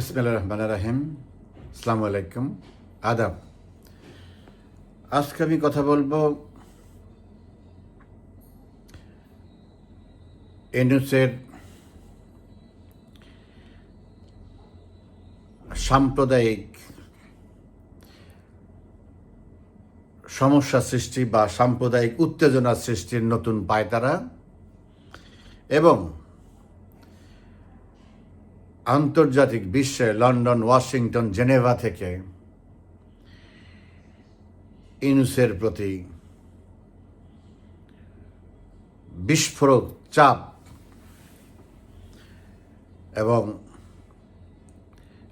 রহমান রাহিম আসসালামু আলাইকুম আদাব আজকে আমি কথা বলব এনুসের সাম্প্রদায়িক সমস্যা সৃষ্টি বা সাম্প্রদায়িক উত্তেজনা সৃষ্টির নতুন পায়তারা এবং আন্তর্জাতিক বিশ্বে লন্ডন, ওয়াশিংটন, জেনেভা থেকে ইনুসের প্রতি বিস্ফোরক চাপ এবং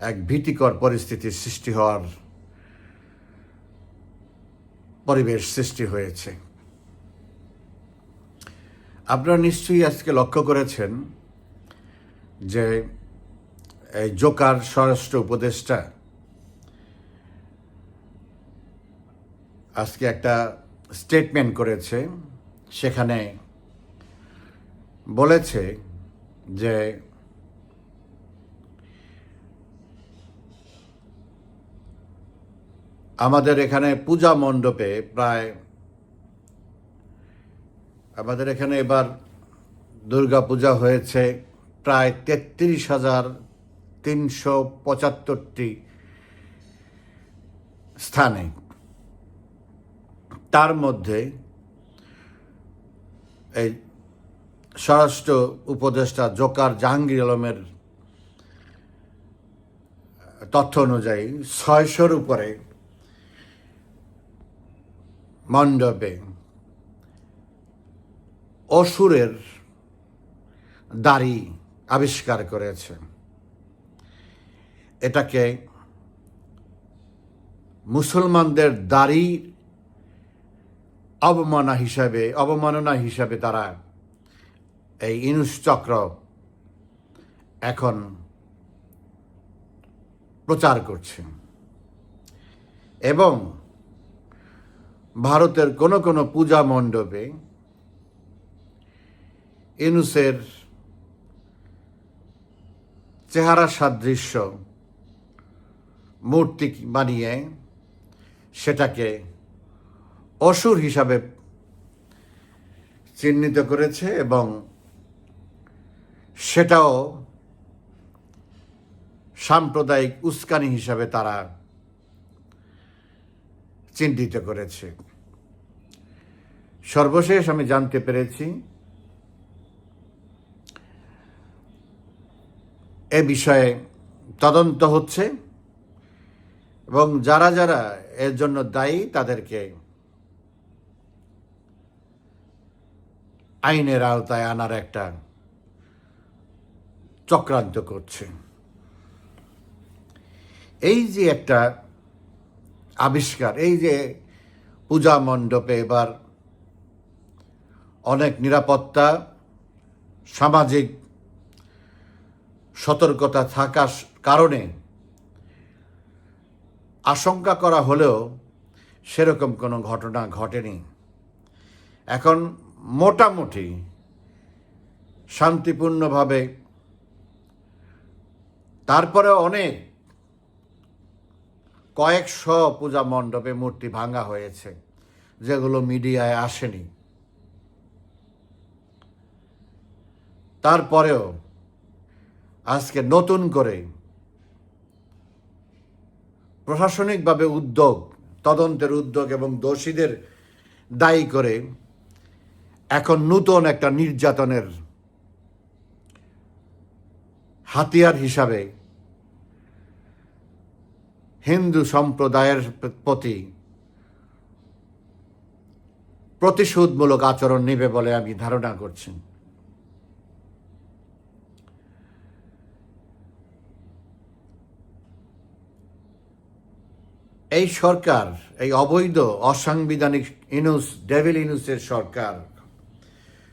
এক ভীতিকর পরিস্থিতির সৃষ্টি হওয়ার পরিবেশ সৃষ্টি হয়েছে। আপনারা নিশ্চয়ই আজকে লক্ষ্য করেছেন যে জোকার স্বরাষ্ট্র উপদেষ্টা আজকে একটা স্টেটমেন্ট করেছে। সেখানে বলেছে যে আমাদের এখানে পূজা মণ্ডপে প্রায় আমাদের এখানে এবার দুর্গা পূজা হয়েছে প্রায় তেত্রিশ হাজার তিনশো পঁচাত্তরটি স্থানে। তার মধ্যে এই স্বরাষ্ট্র উপদেষ্টা জোকার জাহাঙ্গীর আলমের তথ্য অনুযায়ী ছয়শোর উপরে মণ্ডপে অসুরের দাড়ি আবিষ্কার করেছে। এটাকে মুসলমানদের দাড়ি অবমাননা হিসাবে অবমাননা হিসাবে তারা এই ইনুস চক্র এখন প্রচার করছে। এবং ভারতের কোনো কোনো পূজা মণ্ডপে ইনুসের চেহারা সাদৃশ্য মূর্তি বানিয়ে সেটাকে অসুর হিসাবে চিহ্নিত করেছে এবং সেটাও সাম্প্রদায়িক উস্কানি হিসাবে তারা চিহ্নিত করেছে। সর্বশেষ আমি জানতে পেরেছি এ বিষয়ে তদন্ত হচ্ছে। এবং যারা যারা এর জন্য দায়ী, তাদেরকে আইনের আওতায় আনার একটা চক্রান্ত করছে। এই যে একটা আবিষ্কার, এই যে পূজা মণ্ডপে এবার অনেক নিরাপত্তা, সামাজিক সতর্কতা থাকার কারণে আশঙ্কা করা হলেও সেরকম কোনো ঘটনা ঘটেনি। এখন মোটামুটি শান্তিপূর্ণভাবে তারপরে অনেক কয়েকশো পূজা মণ্ডপে মূর্তি ভাঙা হয়েছে, যেগুলো মিডিয়ায় আসেনি। তারপরেও আজকে নতুন করে প্রশাসনিকভাবে উদ্যোগ, তদন্তের উদ্যোগ এবং দোষীদের দায়ী করে এখন নূতন একটা নির্যাতনের হাতিয়ার হিসাবে হিন্দু সম্প্রদায়ের প্রতি প্রতিশোধমূলক আচরণ নেবে বলে আমি ধারণা করছি। এই সরকার, এই অবৈধ, অসাংবিধানিক ইনুস, ডেভিল ইনুসের সরকার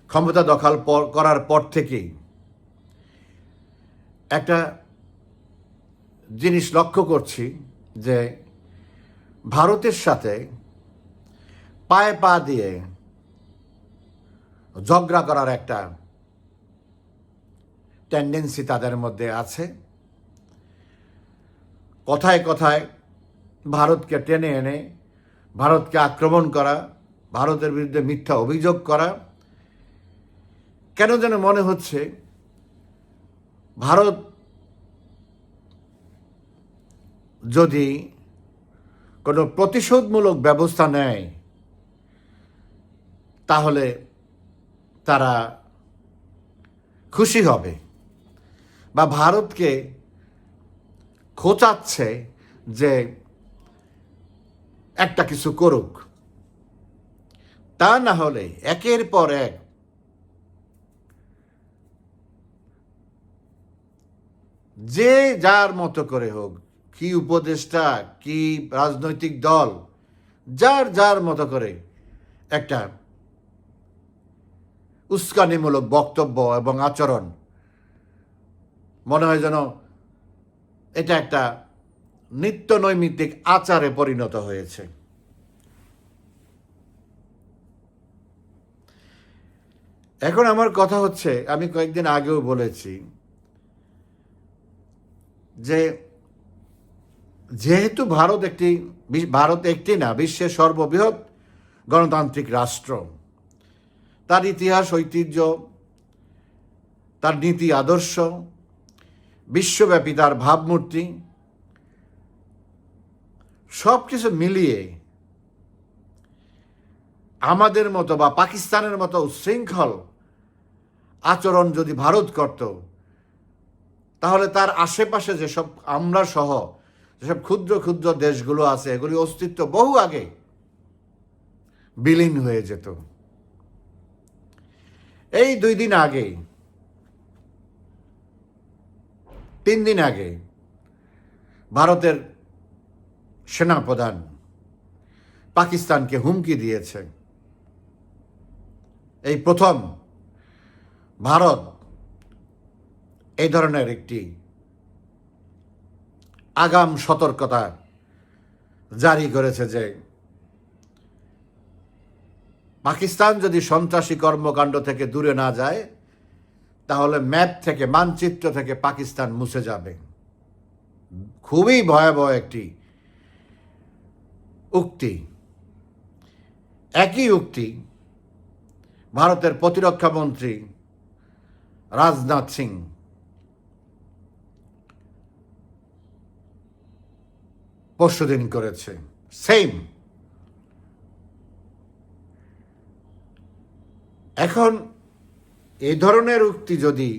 ক্ষমতা দখল করার পর থেকেই একটা জিনিস লক্ষ্য করছি যে ভারতের সাথে পায়ে পা দিয়ে ঝগড়া করার একটা টেন্ডেন্সি তাদের মধ্যে আছে। কথায় কথায় ভারতকে টেনে এনে, ভারতকে আক্রমণ করা, ভারতের বিরুদ্ধে মিথ্যা অভিযোগ করা। কেন যেন মনে হচ্ছে, ভারত যদি কোনো প্রতিশোধমূলক ব্যবস্থা নেয়, তাহলে তারা খুশি হবে বা ভারতকে খোঁচাচ্ছে যে একটা কিছু করুক। তা না হলে একের পর এক যে যার মতো করে হোক, কি উপদেষ্টা, কি রাজনৈতিক দল, যার যার মতো করে একটা উস্কানিমূলক বক্তব্য এবং আচরণ, মনে হয় যেন এটা একটা নিত্য নৈমিত্তিক আচারে পরিণত হয়েছে। এখন আমার কথা হচ্ছে, আমি কয়েকদিন আগেও বলেছি যে যেহেতু ভারত একটি ভারত একটি না, বিশ্বের সর্ববৃহৎ গণতান্ত্রিক রাষ্ট্র, তার ইতিহাস, ঐতিহ্য, তার নীতি, আদর্শ, বিশ্বব্যাপী তার ভাবমূর্তি সব কিছু মিলিয়ে আমাদের মতো বা পাকিস্তানের মতো উশৃঙ্খল আচরণ যদি ভারত করত, তাহলে তার আশেপাশে যেসব আমরা সহ যেসব ক্ষুদ্র ক্ষুদ্র দেশগুলো আছে, এগুলি অস্তিত্ব বহু আগে বিলীন হয়ে যেত। এই দুই দিন আগে, তিন দিন আগে ভারতের সেনাপ্রধান পাকিস্তানকে হুমকি দিয়েছে। এই প্রথম ভারত এই ধরনের একটি আগাম সতর্কতা জারি করেছে যে পাকিস্তান যদি সন্ত্রাসী কর্মকাণ্ড থেকে দূরে না যায়, তাহলে ম্যাপ থেকে, মানচিত্র থেকে পাকিস্তান মুছে যাবে। খুবই ভয়াবহ একটি উক্তি। একই উক্তি ভারতের প্রতিরক্ষা মন্ত্রী রাজনাথ সিং। পরশুদিন করেছে। সেম এখন এই ধরনের উক্তি যদি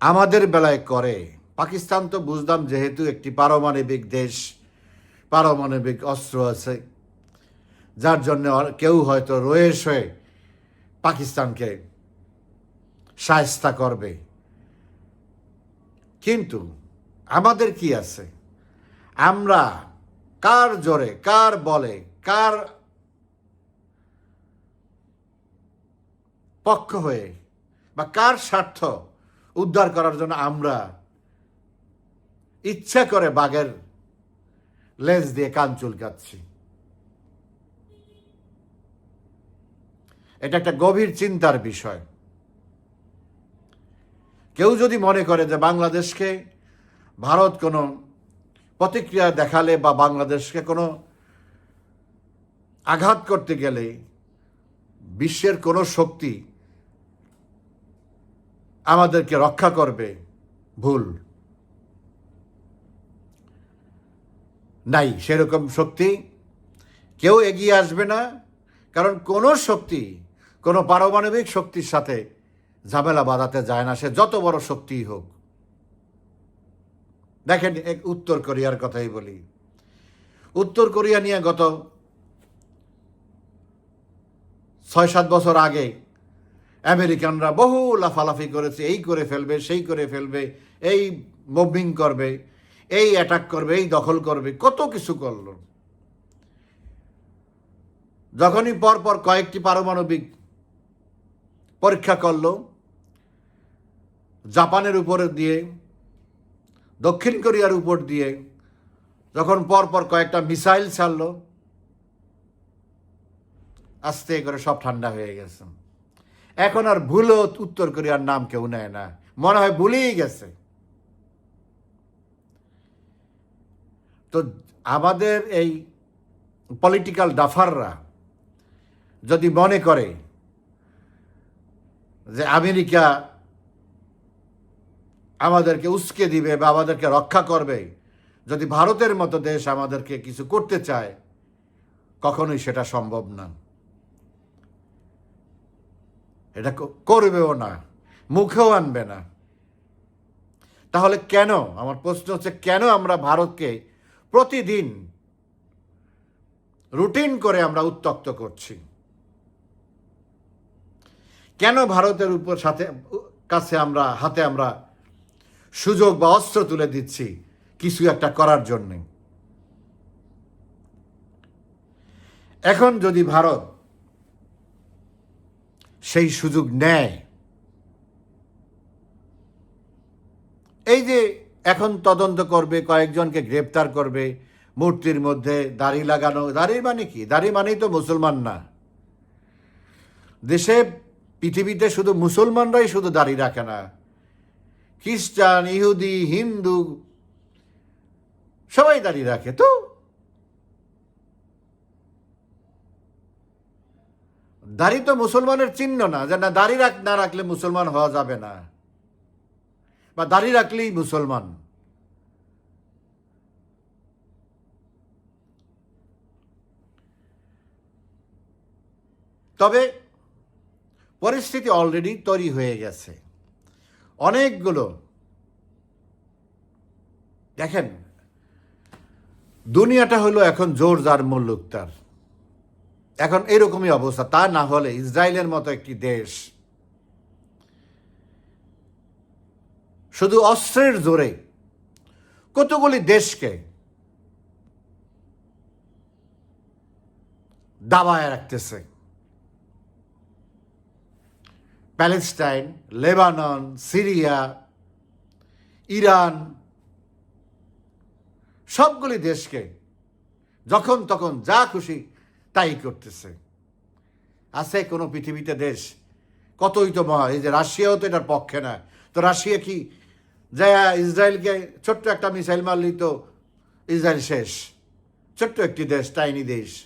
আমাদের বেলায় করে, পাকিস্তান তো বুঝলাম যেহেতু একটি পারমাণবিক দেশ পারমাণবিক অস্ত্র আছে, যার জন্য কেউ হয়তো রয়েস হয়ে পাকিস্তানকে সায়স্তা করবে। কিন্তু আমাদের কি আছে? আমরা কার জোরে, কার বলে, কার পক্ষ হয়ে বা কার স্বার্থ উদ্ধার করার জন্য আমরা ইচ্ছা করে বাঘের লেজ দিয়ে কান চুলকাচ্ছি এটা একটা গভীর চিন্তার বিষয় কেউ যদি মনে করে যে বাংলাদেশকে ভারত কোনো প্রতিক্রিয়া দেখালে বা বাংলাদেশকে কোনো আঘাত করতে গেলে বিশ্বের কোনো শক্তি আমাদেরকে রক্ষা করবে ভুল নাই, সেরকম শক্তি কেউ এগিয়ে আসবে না, কারণ কোনো শক্তি, কোনো পারমাণবিক শক্তির সাথে ঝামেলা বাঁধাতে যায় না, সে যত বড় শক্তিই হোক। দেখেন, এক উত্তর কোরিয়ার কথাই বলি। উত্তর কোরিয়া নিয়ে গত ছয় সাত বছর আগে আমেরিকানরা বহু লাফালাফি করেছে, এই করে ফেলবে, সেই করে ফেলবে, এই মুভিং করবে। এই অ্যাটাক করবে, এই দখল করবে, কত কিছু করল। যখনই পরপর কয়েকটি পারমাণবিক পরীক্ষা করল, জাপানের উপরে দিয়ে, দক্ষিণ কোরিয়ার উপর দিয়ে, যখন পরপর কয়েকটা মিসাইল ছাড়লো, আস্তে করে সব ঠান্ডা হয়ে গেছে। এখন আর ভুলও উত্তর কোরিয়ার নাম কেউ নেয় না। মনে হয় ভুলেই গেছে। তো আমাদের এই পলিটিক্যাল ডাফাররা যদি মনে করে যে আমেরিকা আমাদেরকে উস্কে দিবে বা আমাদেরকে রক্ষা করবে, যদি ভারতের মতো দেশ আমাদেরকে কিছু করতে চায়, কখনোই সেটা সম্ভব না। এটা করবেও না, মুখেও আনবে না। তাহলে কেন, আমার প্রশ্ন হচ্ছে, কেন আমরা ভারতকে প্রতিদিন রুটিন করে আমরা উত্তক্ত করছি। কেন ভারতের উপর সাথে, কাছে আমরা, হাতে আমরা সুযোগ বা অস্ত্র তুলে দিচ্ছি কিছু একটা করার জন্যে? এখন যদি ভারত সেই সুযোগ নেয়, এই যে এখন তদন্ত করবে, কয়েকজনকে গ্রেপ্তার করবে, মূর্তির মধ্যে দাড়ি লাগানো, দাড়ি মানে কি? দাড়ি মানেই তো মুসলমান না। দেশে, পৃথিবীতে শুধু মুসলমানরাই শুধু দাড়ি রাখে না। খ্রিস্টান, ইহুদি, হিন্দু, সবাই দাঁড়িয়ে রাখে তো। দাড়ি তো মুসলমানের চিহ্ন না, যে না দাড়ি রাখ, না রাখলে মুসলমান হওয়া যাবে না। বা দাড়ি রাখলেই মুসলমান। তবে পরিস্থিতি অলরেডি তৈরি হয়ে গেছে। অনেকগুলো, দেখেন, দুনিয়াটা হলো এখন জোর যার মুল্লুক তার। এখন এরকমই অবস্থা, তা না হলে ইসরায়েলের মতো একটি দেশ শুধু অস্ত্রের জোরে। কতগুলি দেশকে দাবায় রাখতেছে। প্যালেস্টাইন, লেবানন, সিরিয়া, ইরান, সবগুলি দেশকে যখন তখন যা খুশি তাই করতেছে। আছে কোনো পৃথিবীতে দেশ কতই তো মহা, এই যে রাশিয়াও তো এটার পক্ষে না তো রাশিয়া কি যায় ইসরায়েলকে ছোট্ট একটা মিসাইল মারলি তো ইসরায়েল শেষ। ছোট্ট একটি দেশ, টাইনি দেশ।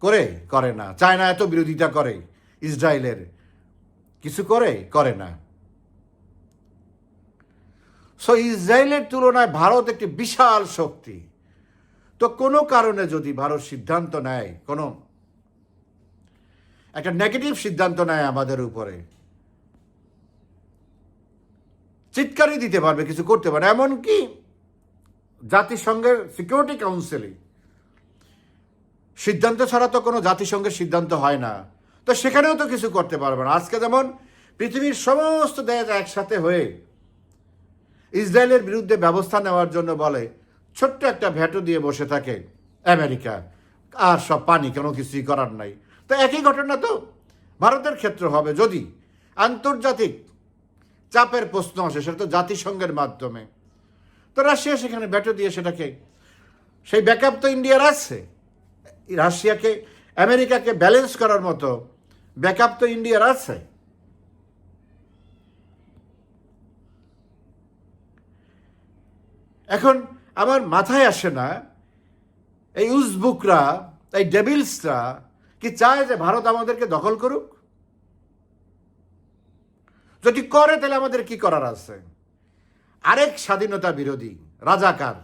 করে? করে না। চায়না এত বিরোধিতা করে ইসরায়েলের। কিছু করে? করে না। সো ইসরায়েলের তুলনায় ভারত একটি বিশাল শক্তি। তো কোনো কারণে যদি ভারত সিদ্ধান্ত নেয়, কোনো একটা নেগেটিভ সিদ্ধান্ত নেয় আমাদের উপরে চিৎকারই দিতে পারবে, কিছু করতে পারে এমনকি জাতিসংঘের সিকিউরিটি কাউন্সিলে সিদ্ধান্ত ছাড়া তো কোনো জাতিসংঘের সিদ্ধান্ত হয় না। তো সেখানেও তো কিছু করতে পারবে না। আজকে যেমন পৃথিবীর সমস্ত দেশ একসাথে হয়ে ইসরায়েলের বিরুদ্ধে ব্যবস্থা নেওয়ার জন্য বলে, ছোট্ট একটা ভ্যাটো দিয়ে বসে থাকে আমেরিকা। আর সব পানি, কোনো কিছুই করার নাই। তো একই ঘটনা তো ভারতের ক্ষেত্রে হবে। যদি আন্তর্জাতিক চাপের প্রশ্ন আসে, সেটা তো জাতিসংঘের মাধ্যমে। তো রাশিয়া সেখানে ভ্যাটো দিয়ে সেটাকে, সেই ব্যাকআপ তো ইন্ডিয়ার আছে। রাশিয়াকে, আমেরিকাকে ব্যালেন্স করার মতো ব্যাকআপ তো ইন্ডিয়ার আছে। এখন আমার মাথায় আসে না, এই উজবুকরা, এই ডেভিলসরা কি চায় যে ভারত আমাদেরকে দখল করুক? যদি করে, তাহলে আমাদের কি করার আছে? আরেক স্বাধীনতা বিরোধী রাজাকার,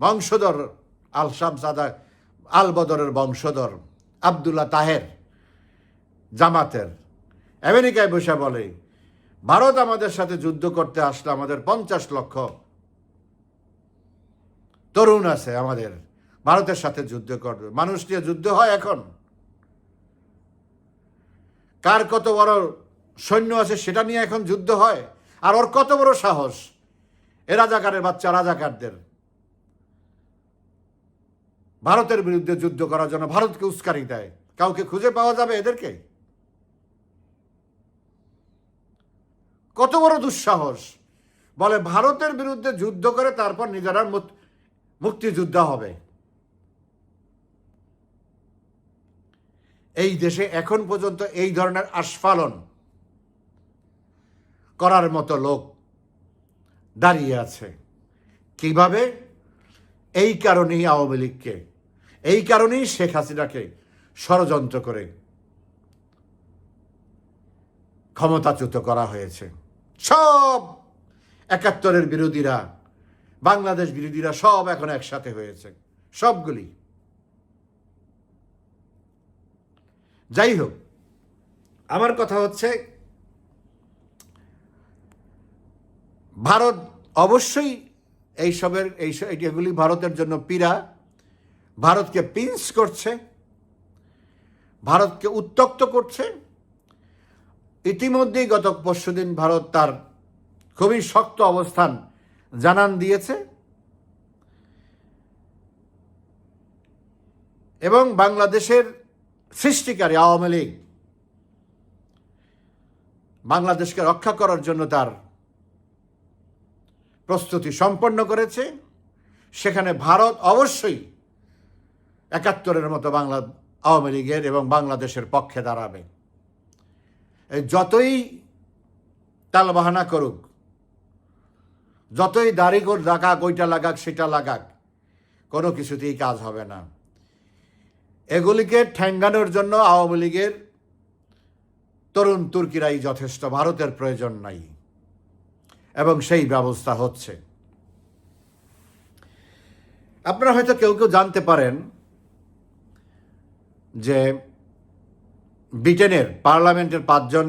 বংশধর আল শামসাদা আল বদরের বংশধর আবদুল্লাহ তাহের জামাতের, আমেরিকায় বসে বলে, ভারত আমাদের সাথে যুদ্ধ করতে আসলে আমাদের পঞ্চাশ লক্ষ তরুণ আছে আমাদের, ভারতের সাথে যুদ্ধ করবে। মানুষ নিয়ে যুদ্ধ হয় এখন। কার কত বড় সৈন্য আছে, সেটা নিয়ে এখন যুদ্ধ হয়। আর ওর কত বড় সাহস? এ রাজাকারের বাচ্চা রাজাকারদের। ভারতের বিরুদ্ধে যুদ্ধ করার জন্য ভারতকে উস্কানি দেয়। কাউকে খুঁজে পাওয়া যাবে এদেরকে? কত বড় দুঃসাহস। বলে, ভারতের বিরুদ্ধে যুদ্ধ করে তারপর নিজেরা মুক্তিযুদ্ধ হবে। এই দেশে এখন পর্যন্ত এই ধরনের আস্ফালন করার মতো লোক দাঁড়িয়ে আছে। কীভাবে? এই কারণেই আওয়ামী লীগকে, এই কারণেই শেখ হাসিনাকে ষড়যন্ত্র করে ক্ষমতাচ্যুত করা হয়েছে। সব একাত্তরের বিরোধীরা, বাংলাদেশ বিরোধীরা সব এখন একসাথে হয়েছে। সবগুলি। যাই হোক, আমার কথা হচ্ছে ভারত অবশ্যই এইসবের এই এগুলি ভারতের জন্য পীড়া। ভারতকে পিঞ্চ করছে। ভারতকে উত্তক্ত করছে। ইতিমধ্যেই গত পরশুদিন ভারত তার খুবই শক্ত অবস্থান জানান দিয়েছে। এবং বাংলাদেশের সৃষ্টিকারী আওয়ামী লীগ বাংলাদেশকে রক্ষা করার জন্য তার প্রস্তুতি সম্পন্ন করেছে। সেখানে ভারত অবশ্যই একাত্তরের মতো বাংলা, আওয়ামী লীগের এবং বাংলাদেশের পক্ষে দাঁড়াবে। যতই তালবাহানা করুক, যতই দাড়ি গোর লাগাক ওইটা লাগাক, সেটা লাগাক, কোনো কিছুতেই কাজ হবে না। এগুলিকে ঠ্যাঙ্গানোর জন্য আওয়ামী লীগের তরুণ তুর্কিরাই যথেষ্ট, ভারতের প্রয়োজন নাই। এবং সেই ব্যবস্থা হচ্ছে। আপনারা হয়তো কেউ কেউ জানতে পারেন যে ব্রিটেনের পার্লামেন্টের পাঁচজন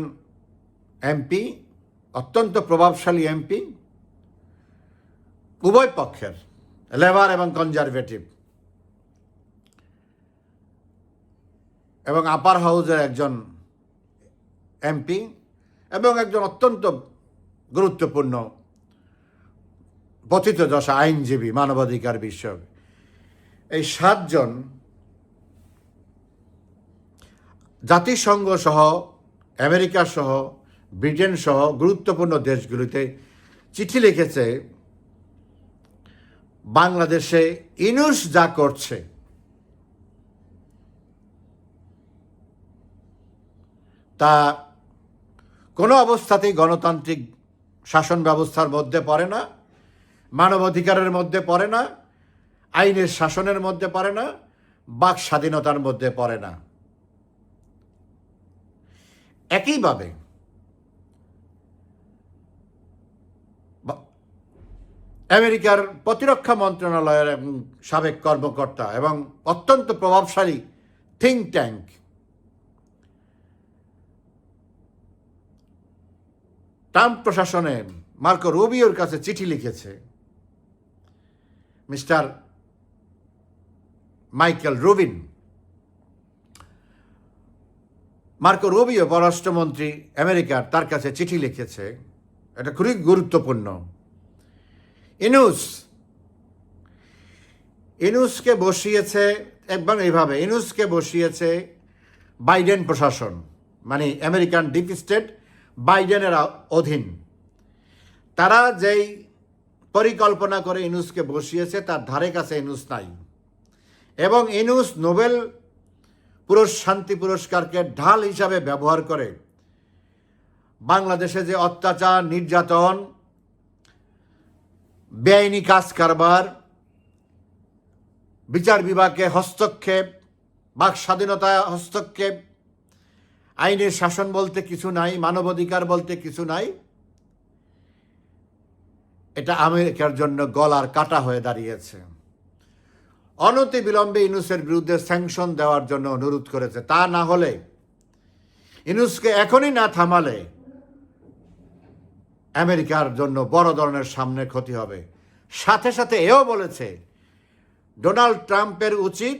এমপি, অত্যন্ত প্রভাবশালী এমপি, উভয় পক্ষের, লেবার এবং কনজারভেটিভ, এবং আপার হাউসের একজন এমপি এবং একজন অত্যন্ত গুরুত্বপূর্ণ পতিত দশা আইনজীবী, মানবাধিকার বিষয়ক। এই সাতজন জাতিসংঘ সহ, আমেরিকা সহ, ব্রিটেন সহ গুরুত্বপূর্ণ দেশগুলিতে চিঠি লিখেছে, বাংলাদেশে ইনুস যা করছে, তা কোনো অবস্থাতেই গণতান্ত্রিক শাসন ব্যবস্থার মধ্যে পড়ে না, মানবাধিকারের মধ্যে পড়ে না, আইনের শাসনের মধ্যে পড়ে না, বাক স্বাধীনতার মধ্যে পড়ে না। একইভাবে আমেরিকার প্রতিরক্ষা মন্ত্রণালয়ের সাবেক কর্মকর্তা এবং অত্যন্ত প্রভাবশালী থিঙ্ক ট্যাঙ্ক ট্রাম্প প্রশাসনে মার্কো রুবিওর কাছে চিঠি লিখেছে। Mister Michael Rubin. Marco Rubio পররাষ্ট্রমন্ত্রী আমেরিকার তার কাছে চিঠি লিখেছে। এটা খুবই গুরুত্বপূর্ণ। ইনুস। ইনুসকে বসিয়েছে একবার এইভাবে, ইনুসকে বসিয়েছে বাইডেন প্রশাসন মানে আমেরিকান ডিপ স্টেট বাইডেনের অধীন। তারা যেই পরিকল্পনা করে ইনুসকে বসিয়েছে, তার ধারে কাছে ইনুস নাই। এবং ইনুস নোবেল পুরুষ, শান্তি পুরস্কারকে ঢাল হিসাবে ব্যবহার করে বাংলাদেশে যে অত্যাচার, নির্যাতন, বেআইনি কাজ কারবার বিচার বিভাগে হস্তক্ষেপ, বাক স্বাধীনতায় হস্তক্ষেপ আইনের শাসন বলতে কিছু নাই, মানবাধিকার বলতে কিছু নাই। এটা আমেরিকার জন্য গলার কাটা হয়ে দাঁড়িয়েছে। অনতি বিলম্বে ইনুসের বিরুদ্ধে স্যাংশন দেওয়ার জন্য অনুরোধ করেছে। তা না হলে ইনুসকে এখনই না থামালে আমেরিকার জন্য বড় ধরনের সামনে ক্ষতি হবে। সাথে সাথে এও বলেছে, ডোনাল্ড ট্রাম্পের উচিত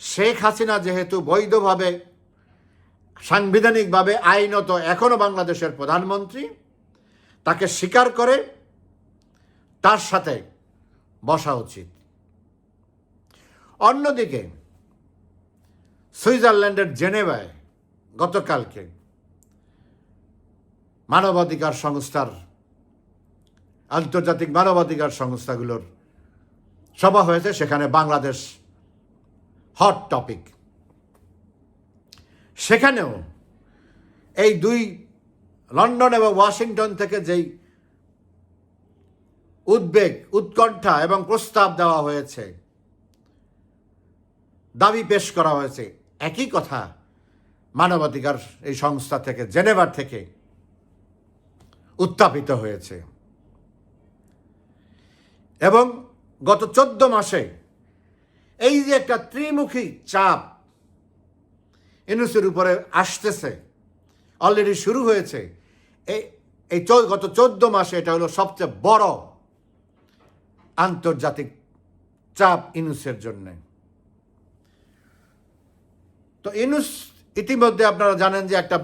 শেখ হাসিনা যেহেতু বৈধভাবে সাংবিধানিকভাবে আইনত এখনও বাংলাদেশের প্রধানমন্ত্রী তাকে স্বীকার করে তার সাথে বসা উচিত। অন্যদিকে, সুইজারল্যান্ডের জেনেভায় গতকালকে মানবাধিকার সংস্থার, আন্তর্জাতিক মানবাধিকার সংস্থাগুলোর সভা হয়েছে, সেখানে বাংলাদেশ হট টপিক সেখানেও এই দুই লন্ডন এবং ওয়াশিংটন থেকে যেই উদ্বেগ, উৎকণ্ঠা এবং প্রস্তাব দেওয়া হয়েছে, দাবি পেশ করা হয়েছে, একই কথা মানবাধিকার এই সংস্থা থেকে, জেনেভার থেকে উত্থাপিত হয়েছে। এবং গত চোদ্দ মাসে এই যে একটা ত্রিমুখী চাপ ইনুসের উপরে আসতেছে। অলরেডি শুরু হয়েছে। এই এই গত চোদ্দ মাসে এটা হলো সবচেয়ে বড় আন্তর্জাতিক চাপ ইনুসের জন্যে। তো ইনুস ইতিমধ্যে আপনারা জানেন যে একটা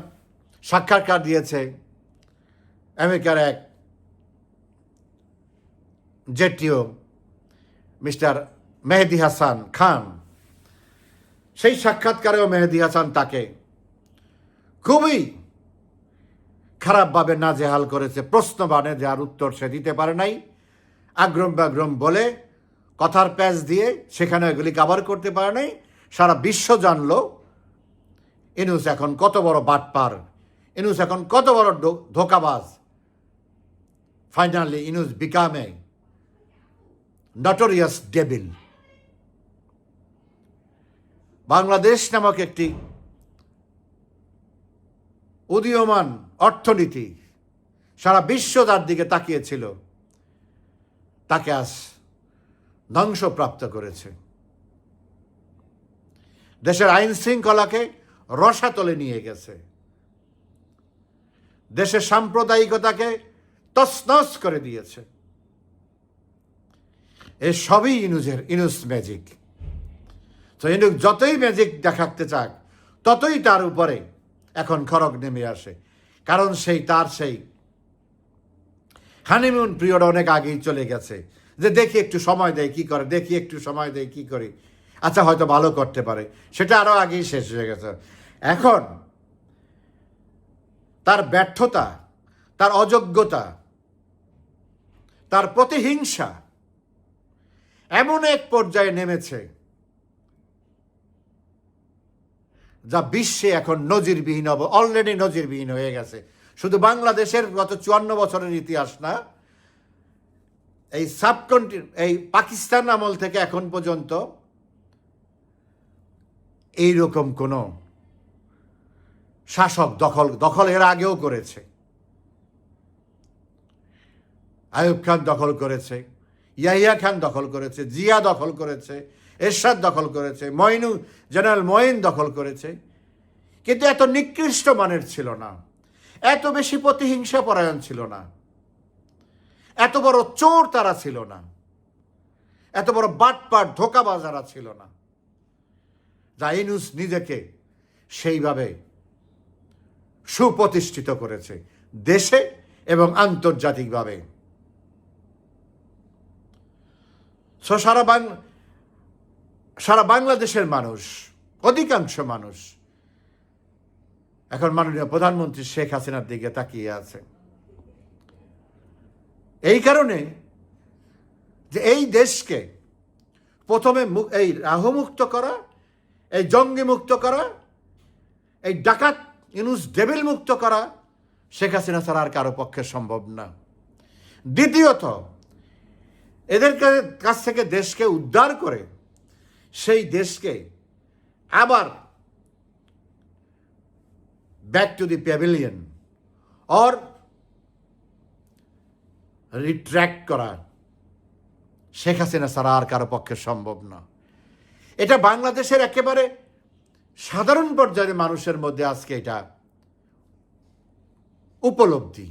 সাক্ষাৎকার দিয়েছে আমেরিকার এক জেটিও, মিস্টার মেহেদি হাসান খান। সেই সাক্ষাৎকারেও মেহেদি হাসান তাকে খুবই খারাপভাবে নাজেহাল করেছে, প্রশ্ন বানে যার উত্তর সে দিতে পারে নাই। আগ্রম বাগ্রম বলে কথার প্যাচ দিয়ে সেখানে এগুলি কাভার করতে পারে নাই। সারা বিশ্ব জানলো, ইনুস এখন কত বড় বাটপার, ইনুস এখন কত বড় ধোকাবাজ। Finally Yunus become notorious devil Bangladesh নামক একটি উদীয়মান অর্থনীতি সারা বিশ্ব তার দিকে তাকিয়েছিল, তাকে আজ ধ্বংসপ্রাপ্ত করেছে। দেশের আইন শৃঙ্খলাকে রসাতলে নিয়ে গেছে। দেশের সাম্প্রদায়িকতাকে তসনস করে দিয়েছে। এ সবই ইনুজের ইনুস ম্যাজিক তো ইনুক যতই ম্যাজিক দেখাতে চাক, ততই তার উপরে এখন খড়গ নেমে আসে। কারণ সেই তার সেই। হানিমুন পিরিয়ড অনেক আগেই চলে গেছে। যে দেখি একটু সময় দেয়, কি করে? দেখি একটু সময় দেয়, কি করে? আচ্ছা হয়তো ভালো করতে পারে। সেটা আরও আগেই শেষ হয়ে গেছে। এখন তার ব্যর্থতা, তার অযোগ্যতা, তার প্রতিহিংসা এমন এক পর্যায়ে নেমেছে। যা বিশ্বে এখন নজিরবিহীন হবে অলরেডি নজিরবিহীন হয়ে গেছে। শুধু বাংলাদেশের গত চুয়ান্ন বছরের ইতিহাস না, এই সাবকন্টি এই পাকিস্তান আমল থেকে এখন পর্যন্ত এইরকম কোনো শাসক দখল দখল এর আগেও করেছে। আয়ুব খান দখল করেছে, ইয়াহিয়া খান দখল করেছে, জিয়া দখল করেছে এরশাদ দখল করেছে, মইনু, জেনারেল মঈন দখল করেছে। কিন্তু এত নিকৃষ্ট মানের ছিল না, এত বেশি প্রতিহিংসা পরায়ণ ছিল না, এত বড় চোর তারা ছিল না, এত বড় বাটপাট, ধোকাবাজারা ছিল না। যা ইনুস নিজেকে সেইভাবে সুপ্রতিষ্ঠিত করেছে দেশে এবং আন্তর্জাতিকভাবে। সারা বাং সারা বাংলাদেশের মানুষ, অধিকাংশ মানুষ, এখন মাননীয় প্রধানমন্ত্রী শেখ হাসিনার দিকে তাকিয়ে আছে। এই কারণে যে এই দেশকে প্রথমে এই রাহুমুক্ত করা, এই জঙ্গি মুক্ত করা, এই ডাকাত ইনুস ডেবিল মুক্ত করা শেখ হাসিনা ছাড়া আর কারও পক্ষে সম্ভব না। দ্বিতীয়ত এদের কাছ থেকে দেশকে উদ্ধার করে সেই দেশকে আবার back to the pavilion or retract করা শেখ হাসিনা ছাড়া আর কারও পক্ষে সম্ভব না। এটা বাংলাদেশের একেবারে সাধারণ পর্যায়ের মানুষের মধ্যে আজকে এটা উপলব্ধি।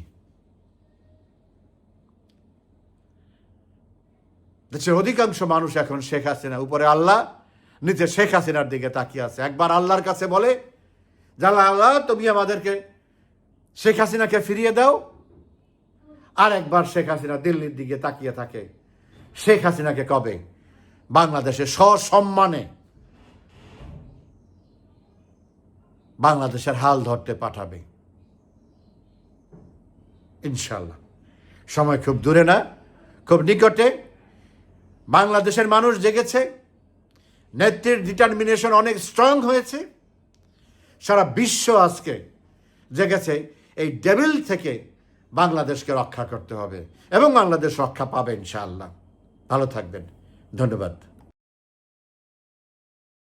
দেশের অধিকাংশ মানুষ এখন শেখ হাসিনা উপরে আল্লাহ, নিচে শেখ হাসিনার দিকে তাকিয়ে আছে। একবার আল্লাহর কাছে বলে, জালা, আল্লাহ, তুমি আমাদেরকে শেখ হাসিনাকে ফিরিয়ে দাও। আর একবার শেখ হাসিনা দিল্লির দিকে তাকিয়ে থাকে, শেখ হাসিনাকে কবে? বাংলাদেশে সসম্মানে বাংলাদেশের হাল ধরতে পাঠাবে। ইনশাল্লাহ সময় খুব দূরে না, খুব নিকটে। বাংলাদেশের মানুষ জেগেছে, নেত্রীর ডিটারমিনেশন অনেক স্ট্রং হয়েছে। সারা বিশ্ব আজকে জেগেছে, এই ডেবিল থেকে বাংলাদেশকে রক্ষা করতে হবে এবং বাংলাদেশ রক্ষা পাবে ইনশাআল্লাহ। ভালো থাকবেন, ধন্যবাদ।